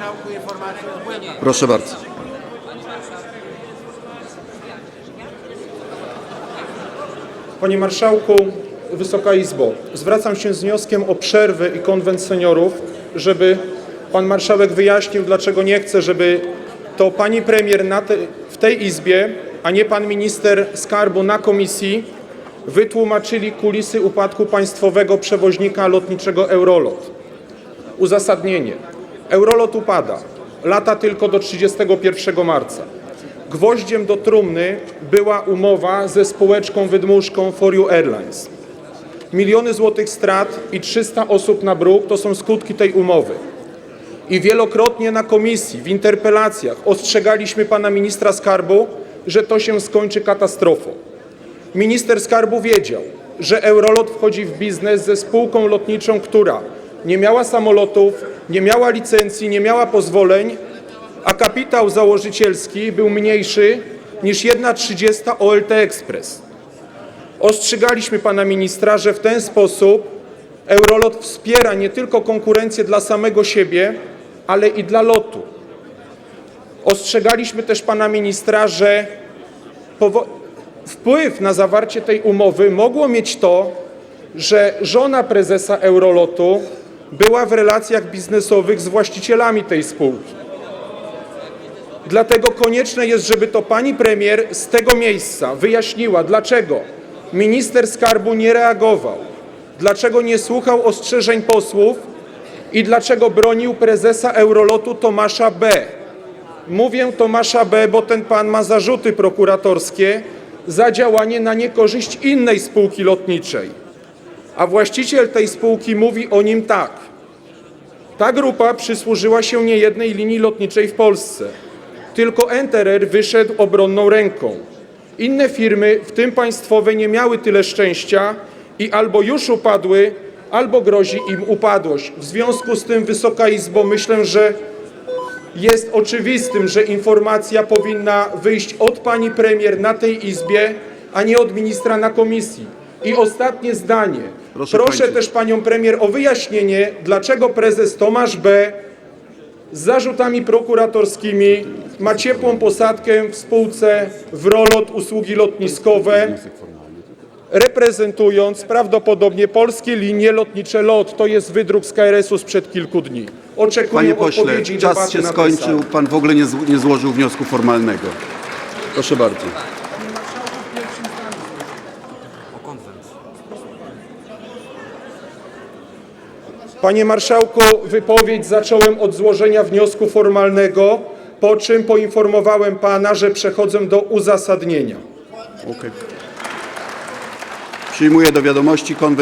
marszałku. Proszę bardzo. Panie Marszałku, Wysoka Izbo, zwracam się z wnioskiem o przerwę i konwent seniorów, żeby Pan Marszałek wyjaśnił, dlaczego nie chce, żeby to Pani Premier te, w tej Izbie, a nie Pan Minister Skarbu na Komisji wytłumaczyli kulisy upadku państwowego przewoźnika lotniczego Eurolot. Uzasadnienie. Eurolot upada. Lata tylko do 31 marca. Gwoździem do trumny była umowa ze spółeczką wydmuszką For You Airlines. Miliony złotych strat i 300 osób na bruk to są skutki tej umowy. I wielokrotnie na komisji, w interpelacjach ostrzegaliśmy pana ministra skarbu, że to się skończy katastrofą. Minister skarbu wiedział, że Eurolot wchodzi w biznes ze spółką lotniczą, która nie miała samolotów, nie miała licencji, nie miała pozwoleń, a kapitał założycielski był mniejszy niż 1,30 OLT Express. Ostrzegaliśmy pana ministra, że w ten sposób Eurolot wspiera nie tylko konkurencję dla samego siebie, ale i dla lotu. Ostrzegaliśmy też pana ministra, że wpływ na zawarcie tej umowy mogło mieć to, że żona prezesa Eurolotu była w relacjach biznesowych z właścicielami tej spółki. Dlatego konieczne jest, żeby to pani premier z tego miejsca wyjaśniła, dlaczego minister skarbu nie reagował, dlaczego nie słuchał ostrzeżeń posłów i dlaczego bronił prezesa Eurolotu Tomasza B. Mówię Tomasza B., bo ten pan ma zarzuty prokuratorskie za działanie na niekorzyść innej spółki lotniczej. A właściciel tej spółki mówi o nim tak. Ta grupa przysłużyła się niejednej linii lotniczej w Polsce. Tylko Enterer wyszedł obronną ręką. Inne firmy, w tym państwowe, nie miały tyle szczęścia i albo już upadły, albo grozi im upadłość. W związku z tym, Wysoka Izbo, myślę, że jest oczywistym, że informacja powinna wyjść od pani premier na tej Izbie, a nie od ministra na komisji. I ostatnie zdanie. Proszę Proszę też panią premier o wyjaśnienie, dlaczego prezes Tomasz B. z zarzutami prokuratorskimi ma ciepłą posadkę w spółce Wrolot Usługi Lotniskowe, reprezentując prawdopodobnie polskie linie lotnicze LOT. To jest wydruk z KRS-u sprzed kilku dni. Oczekuję Panie pośle, odpowiedzi i czas debaty się na tej skończył. Pan w ogóle nie, zł- nie złożył wniosku formalnego. Proszę bardzo. Panie marszałku, wypowiedź zacząłem od złożenia wniosku formalnego, po czym poinformowałem pana, że przechodzę do uzasadnienia. Okej. Przyjmuję do wiadomości konwent